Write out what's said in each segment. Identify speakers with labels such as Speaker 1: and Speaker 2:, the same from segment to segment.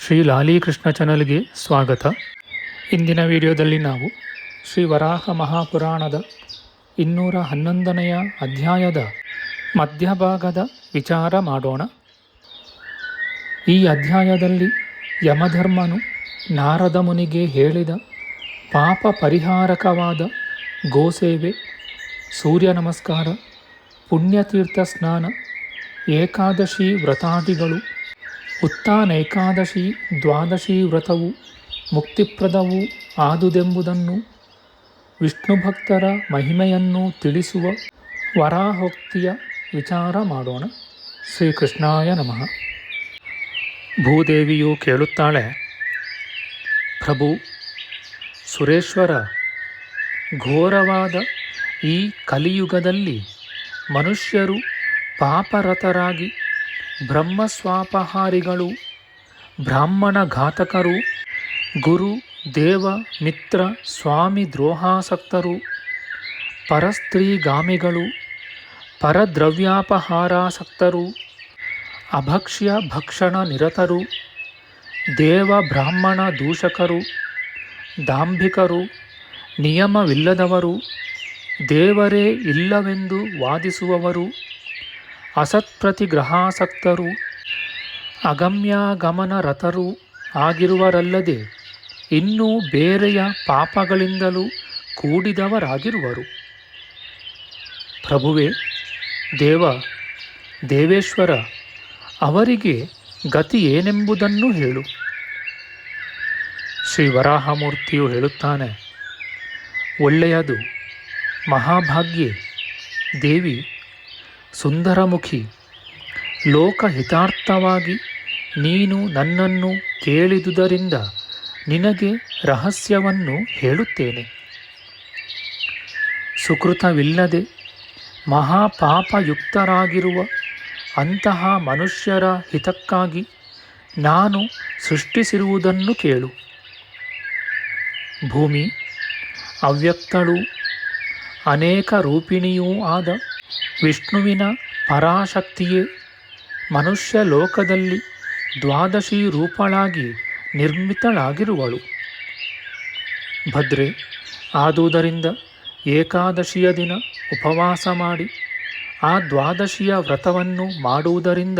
Speaker 1: ಶ್ರೀ ಲಾಲೀಕೃಷ್ಣ ಚಾನಲ್ಗೆ ಸ್ವಾಗತ. ಇಂದಿನ ವಿಡಿಯೋದಲ್ಲಿ ನಾವು ಶ್ರೀ ವರಾಹ ಮಹಾಪುರಾಣದ ಇನ್ನೂರ ಹನ್ನೊಂದನೆಯ ಅಧ್ಯಾಯದ ಮಧ್ಯಭಾಗದ ವಿಚಾರ ಮಾಡೋಣ. ಈ ಅಧ್ಯಾಯದಲ್ಲಿ ಯಮಧರ್ಮನು ನಾರದ ಮುನಿಗೆ ಹೇಳಿದ ಪಾಪ ಪರಿಹಾರಕವಾದ ಗೋಸೇವೆ, ಸೂರ್ಯ ನಮಸ್ಕಾರ, ಪುಣ್ಯತೀರ್ಥ ಸ್ನಾನ, ಏಕಾದಶಿ ವ್ರತಾದಿಗಳು ಉತ್ತಾನೈಕಾದಶಿ ದ್ವಾದಶಿ ವ್ರತವು ಮುಕ್ತಿಪ್ರದವು ಆದುದೆಂಬುದನ್ನು ವಿಷ್ಣು ಭಕ್ತರ ಮಹಿಮೆಯನ್ನು ತಿಳಿಸುವ ವರಾಹೋಕ್ತಿಯ ವಿಚಾರ ಮಾಡೋಣ. ಶ್ರೀಕೃಷ್ಣಾಯ ನಮಃ. ಭೂದೇವಿಯು ಕೇಳುತ್ತಾಳೆ, ಪ್ರಭು, ಸುರೇಶ್ವರ, ಘೋರವಾದ ಈ ಕಲಿಯುಗದಲ್ಲಿ ಮನುಷ್ಯರು ಪಾಪರತರಾಗಿ ಬ್ರಹ್ಮಸ್ವಾಪಹಾರಿಗಳು, ಬ್ರಾಹ್ಮಣ ಘಾತಕರು, ಗುರು, ದೇವ, ಮಿತ್ರ, ಸ್ವಾಮಿ ದ್ರೋಹಾಸಕ್ತರು, ಪರಸ್ತ್ರೀಗಾಮಿಗಳು, ಪರದ್ರವ್ಯಾಪಹಾರಾಸಕ್ತರು, ಅಭಕ್ಷ್ಯ ಭಕ್ಷಣ ನಿರತರು, ದೇವ ಬ್ರಾಹ್ಮಣ ದೂಷಕರು, ದಾಂಭಿಕರು, ನಿಯಮವಿಲ್ಲದವರು, ದೇವರೇ ಇಲ್ಲವೆಂದು ವಾದಿಸುವವರು ಅಸತ್ಪ್ರತಿಗ್ರಹಾಸಕ್ತರು, ಅಗಮ್ಯಾಗಮನರತರು ಆಗಿರುವರಲ್ಲದೆ ಇನ್ನೂ ಬೇರೆಯ ಪಾಪಗಳಿಂದಲೂ ಕೂಡಿದವರಾಗಿರುವರು. ಪ್ರಭುವೆ, ದೇವ, ದೇವೇಶ್ವರ, ಅವರಿಗೆ ಗತಿ ಏನೆಂಬುದನ್ನು ಹೇಳು. ಶ್ರೀ ವರಾಹಮೂರ್ತಿಯು ಹೇಳುತ್ತಾನೆ, ಒಳ್ಳೆಯದು, ಮಹಾಭಾಗ್ಯೆ, ದೇವಿ ಸುಂದರಮುಖಿ, ಲೋಕಹಿತಾರ್ಥವಾಗಿ ನೀನು ನನ್ನನ್ನು ಕೇಳಿದುದರಿಂದ ನಿನಗೆ ರಹಸ್ಯವನ್ನು ಹೇಳುತ್ತೇನೆ. ಸುಕೃತವಿಲ್ಲದೆ ಮಹಾಪಾಪಯುಕ್ತರಾಗಿರುವ ಅಂತಹ ಮನುಷ್ಯರ ಹಿತಕ್ಕಾಗಿ ನಾನು ಸೃಷ್ಟಿಸಿರುವುದನ್ನು ಕೇಳು. ಭೂಮಿ, ಅವ್ಯಕ್ತಳೂ, ಅನೇಕ ರೂಪಿಣಿಯೂ ಆದ ವಿಷ್ಣುವಿನ ಪರಾಶಕ್ತಿಯೇ ಮನುಷ್ಯ ಲೋಕದಲ್ಲಿ ದ್ವಾದಶಿ ರೂಪಳಾಗಿ ನಿರ್ಮಿತಳಾಗಿರುವಳು. ಭದ್ರೆ, ಆದುದರಿಂದ ಏಕಾದಶಿಯ ದಿನ ಉಪವಾಸ ಮಾಡಿ, ಆ ದ್ವಾದಶಿಯ ವ್ರತವನ್ನು ಮಾಡುವುದರಿಂದ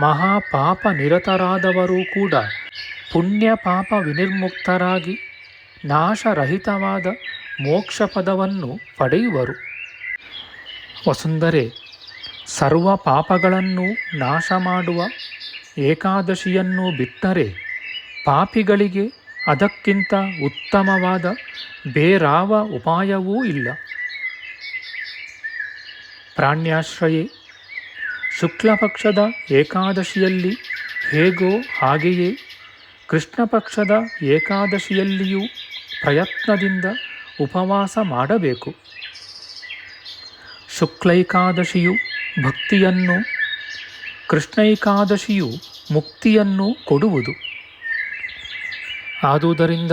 Speaker 1: ಮಹಾಪಾಪ ನಿರತರಾದವರೂ ಕೂಡ ಪುಣ್ಯ ಪಾಪ ವಿನಿರ್ಮುಕ್ತರಾಗಿ ನಾಶರಹಿತವಾದ ಮೋಕ್ಷ ಪದವನ್ನು ಪಡೆಯುವರು. ವಸುಂಧರೆ, ಸರ್ವ ಪಾಪಗಳನ್ನು ನಾಶ ಮಾಡುವ ಏಕಾದಶಿಯನ್ನು ಬಿಟ್ಟರೆ ಪಾಪಿಗಳಿಗೆ ಅದಕ್ಕಿಂತ ಉತ್ತಮವಾದ ಬೇರಾವ ಉಪಾಯವೂ ಇಲ್ಲ. ಪ್ರಾಣ್ಯಾಶ್ರಯೇ, ಶುಕ್ಲಪಕ್ಷದ ಏಕಾದಶಿಯಲ್ಲಿ ಹೇಗೋ ಹಾಗೆಯೇ ಕೃಷ್ಣ ಪಕ್ಷದ ಏಕಾದಶಿಯಲ್ಲಿಯೂ ಪ್ರಯತ್ನದಿಂದ ಉಪವಾಸ ಮಾಡಬೇಕು. ಶುಕ್ಲೈಕಾದಶಿಯು ಭಕ್ತಿಯನ್ನು, ಕೃಷ್ಣೈಕಾದಶಿಯು ಮುಕ್ತಿಯನ್ನು ಕೊಡುವುದು. ಆದುದರಿಂದ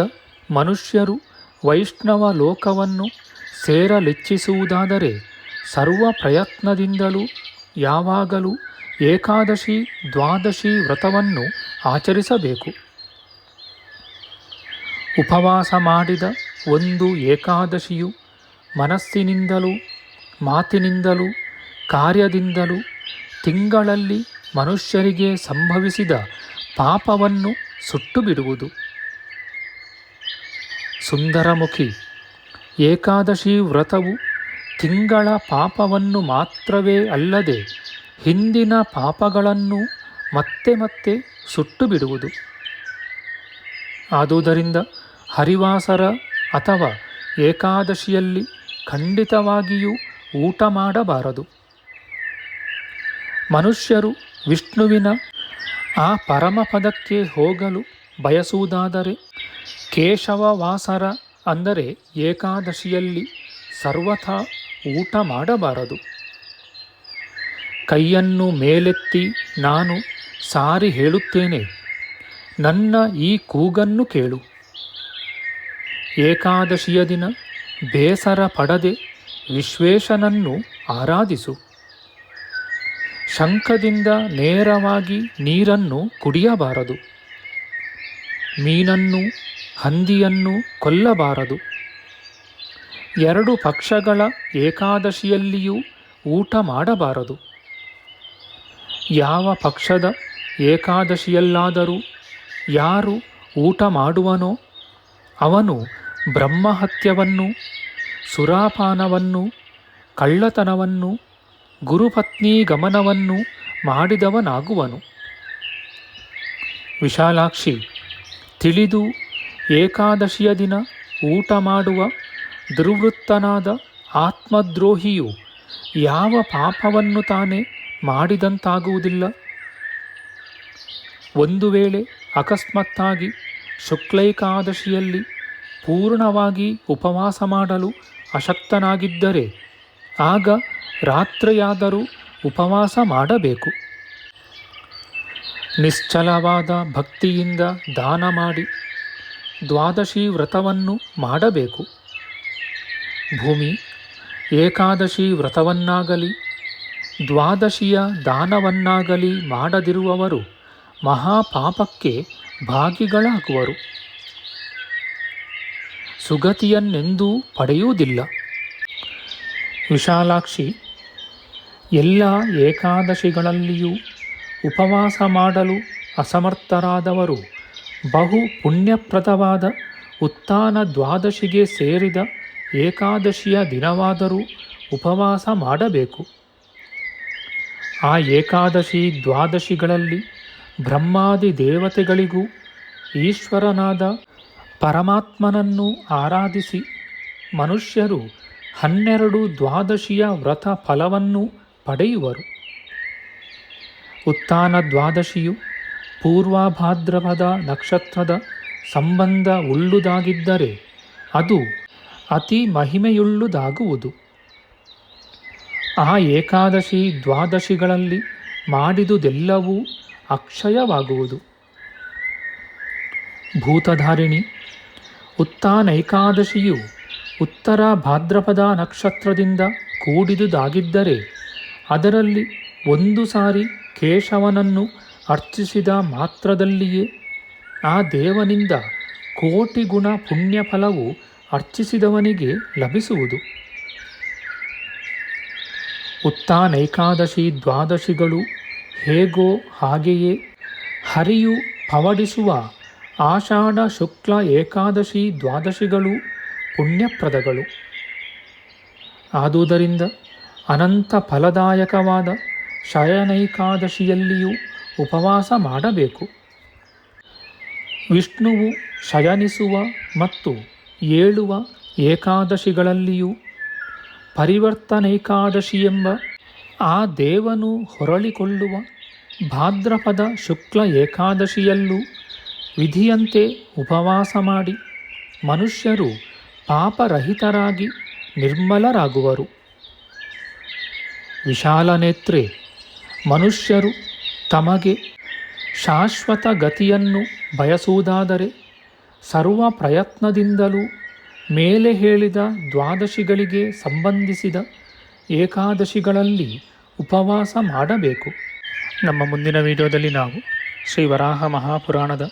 Speaker 1: ಮನುಷ್ಯರು ವೈಷ್ಣವ ಲೋಕವನ್ನು ಸೇರಲಿಚ್ಛಿಸುವುದಾದರೆ ಸರ್ವ ಪ್ರಯತ್ನದಿಂದಲೂ ಯಾವಾಗಲೂ ಏಕಾದಶಿ, ದ್ವಾದಶಿ ವ್ರತವನ್ನು ಆಚರಿಸಬೇಕು. ಉಪವಾಸ ಮಾಡಿದ ಒಂದು ಏಕಾದಶಿಯು ಮನಸ್ಸಿನಿಂದಲೂ ಮಾತಿನಿಂದಲೂ, ಕಾರ್ಯದಿಂದಲೂ, ತಿಂಗಳಲ್ಲಿ ಮನುಷ್ಯರಿಗೆ ಸಂಭವಿಸಿದ ಪಾಪವನ್ನು ಸುಟ್ಟು ಬಿಡುವುದು ಸುಂದರಮುಖಿ, ಏಕಾದಶಿ ವ್ರತವು ತಿಂಗಳ ಪಾಪವನ್ನು ಮಾತ್ರವೇ ಅಲ್ಲದೆ ಹಿಂದಿನ ಪಾಪಗಳನ್ನು ಮತ್ತೆ ಮತ್ತೆ ಸುಟ್ಟು ಬಿಡುವುದು ಆದುದರಿಂದ ಹರಿವಾಸರ ಅಥವಾ ಏಕಾದಶಿಯಲ್ಲಿ ಖಂಡಿತವಾಗಿಯೂ ಊಟ ಮಾಡಬಾರದು. ಮನುಷ್ಯರು ವಿಷ್ಣುವಿನ ಆ ಪರಮಪದಕ್ಕೆ ಹೋಗಲು ಬಯಸುವುದಾದರೆ ಕೇಶವವಾಸರ ಅಂದರೆ ಏಕಾದಶಿಯಲ್ಲಿ ಸರ್ವಥ ಊಟ ಮಾಡಬಾರದು. ಕೈಯನ್ನು ಮೇಲೆತ್ತಿ ನಾನು ಸಾರಿ ಹೇಳುತ್ತೇನೆ. ನನ್ನ ಈ ಕೂಗನ್ನು ಕೇಳು. ಏಕಾದಶಿಯ ದಿನ ಬೇಸರ ಪಡದೆ ವಿಶ್ವೇಶನನ್ನು ಆರಾಧಿಸು. ಶಂಖದಿಂದ ನೇರವಾಗಿ ನೀರನ್ನು ಕುಡಿಯಬಾರದು. ಮೀನನ್ನು, ಹಂದಿಯನ್ನು ಕೊಲ್ಲಬಾರದು. ಎರಡು ಪಕ್ಷಗಳ ಏಕಾದಶಿಯಲ್ಲಿಯೂ ಊಟ ಮಾಡಬಾರದು. ಯಾವ ಪಕ್ಷದ ಏಕಾದಶಿಯಲ್ಲಾದರೂ ಯಾರು ಊಟ ಮಾಡುವನೋ ಅವನು ಬ್ರಹ್ಮಹತ್ಯವನ್ನು ಸುರಾಪಾನವನ್ನು, ಕಳ್ಳತನವನ್ನು, ಗುರುಪತ್ನಿ ಗಮನವನ್ನು ಮಾಡಿದವನಾಗುವನು. ವಿಶಾಲಾಕ್ಷಿ, ತಿಳಿದು ಏಕಾದಶಿಯ ದಿನ ಊಟ ಮಾಡುವ ದುರ್ವೃತ್ತನಾದ ಆತ್ಮದ್ರೋಹಿಯು ಯಾವ ಪಾಪವನ್ನು ತಾನೇ ಮಾಡಿದಂತಾಗುವುದಿಲ್ಲ. ಒಂದು ವೇಳೆ ಅಕಸ್ಮಾತ್ತಾಗಿ ಶುಕ್ಲೈಕಾದಶಿಯಲ್ಲಿ ಪೂರ್ಣವಾಗಿ ಉಪವಾಸ ಮಾಡಲು ಅಶಕ್ತನಾಗಿದ್ದರೆ ಆಗ ರಾತ್ರಿಯಾದರೂ ಉಪವಾಸ ಮಾಡಬೇಕು. ನಿಶ್ಚಲವಾದ ಭಕ್ತಿಯಿಂದ ದಾನ ಮಾಡಿ ದ್ವಾದಶಿ ವ್ರತವನ್ನು ಮಾಡಬೇಕು. ಭೂಮಿ, ಏಕಾದಶಿ ವ್ರತವನ್ನಾಗಲಿ, ದ್ವಾದಶಿಯ ದಾನವನ್ನಾಗಲಿ ಮಾಡದಿರುವವರು ಮಹಾಪಾಪಕ್ಕೆ ಭಾಗಿಗಳಾಗುವರು. ಸುಗತಿಯನ್ನೆಂದೂ ಪಡೆಯುವುದಿಲ್ಲ. ವಿಶಾಲಾಕ್ಷಿ, ಎಲ್ಲ ಏಕಾದಶಿಗಳಲ್ಲಿಯೂ ಉಪವಾಸ ಮಾಡಲು ಅಸಮರ್ಥರಾದವರು ಬಹು ಪುಣ್ಯಪ್ರದವಾದ ಉತ್ಥಾನ ದ್ವಾದಶಿಗೆ ಸೇರಿದ ಏಕಾದಶಿಯ ದಿನವಾದರೂ ಉಪವಾಸ ಮಾಡಬೇಕು. ಆ ಏಕಾದಶಿ ದ್ವಾದಶಿಗಳಲ್ಲಿ ಬ್ರಹ್ಮಾದಿ ದೇವತೆಗಳಿಗೂ ಈಶ್ವರನಾದ ಪರಮಾತ್ಮನನ್ನು ಆರಾಧಿಸಿ ಮನುಷ್ಯರು ಹನ್ನೆರಡು ದ್ವಾದಶಿಯ ವ್ರತ ಫಲವನ್ನು ಪಡೆಯುವರು. ಉತ್ಥಾನ ದ್ವಾದಶಿಯು ಪೂರ್ವಭಾದ್ರಪದ ನಕ್ಷತ್ರದ ಸಂಬಂಧ ಉಳ್ಳುದಾಗಿದ್ದರೆ ಅದು ಅತಿ ಮಹಿಮೆಯುಳ್ಳುದಾಗುವುದು. ಆ ಏಕಾದಶಿ ದ್ವಾದಶಿಗಳಲ್ಲಿ ಮಾಡಿದುದೆಲ್ಲವೂ ಅಕ್ಷಯವಾಗುವುದು. ಭೂತಧಾರಿಣಿ, ಉತ್ತಾನೈಕಾದಶಿಯು ಉತ್ತರ ಭಾದ್ರಪದ ನಕ್ಷತ್ರದಿಂದ ಕೂಡಿದುದಾಗಿದ್ದರೆ ಅದರಲ್ಲಿ ಒಂದು ಸಾರಿ ಕೇಶವನನ್ನು ಅರ್ಚಿಸಿದ ಮಾತ್ರದಲ್ಲಿಯೇ ಆ ದೇವನಿಂದ ಕೋಟಿ ಗುಣ ಪುಣ್ಯಫಲವು ಅರ್ಚಿಸಿದವನಿಗೆ ಲಭಿಸುವುದು. ಉತ್ತಾನೈಕಾದಶಿ ದ್ವಾದಶಿಗಳು ಹೇಗೋ ಹಾಗೆಯೇ ಹರಿಯು ಪವಡಿಸುವ ಆಷಾಢ, ಶುಕ್ಲ, ಏಕಾದಶಿ, ದ್ವಾದಶಿಗಳು, ಪುಣ್ಯಪ್ರದಗಳು. ಆದುದರಿಂದ ಅನಂತ ಫಲದಾಯಕವಾದ ಶಯನೈಕಾದಶಿಯಲ್ಲಿಯೂ ಉಪವಾಸ ಮಾಡಬೇಕು. ವಿಷ್ಣುವು ಶಯನಿಸುವ ಮತ್ತು ಏಳುವ ಏಕಾದಶಿಗಳಲ್ಲಿಯೂ ಪರಿವರ್ತನೈಕಾದಶಿ ಎಂಬ ಆ ದೇವನು ಹೊರಳಿಕೊಳ್ಳುವ ಭಾದ್ರಪದ, ಶುಕ್ಲ ಏಕಾದಶಿಯಲ್ಲೂ ವಿಧಿಯಂತೆ ಉಪವಾಸ ಮಾಡಿ ಮನುಷ್ಯರು ಪಾಪರಹಿತರಾಗಿ ನಿರ್ಮಲರಾಗುವರು. ವಿಶಾಲನೇತ್ರೆ, ಮನುಷ್ಯರು ತಮಗೆ ಶಾಶ್ವತ ಗತಿಯನ್ನು ಬಯಸುವುದಾದರೆ ಸರ್ವ ಪ್ರಯತ್ನದಿಂದಲೂ ಮೇಲೆ ಹೇಳಿದ ದ್ವಾದಶಿಗಳಿಗೆ ಸಂಬಂಧಿಸಿದ ಏಕಾದಶಿಗಳಲ್ಲಿ ಉಪವಾಸ ಮಾಡಬೇಕು. ನಮ್ಮ ಮುಂದಿನ ವಿಡಿಯೋದಲ್ಲಿ ನಾವು ಶ್ರೀ ವರಾಹ ಮಹಾಪುರಾಣದ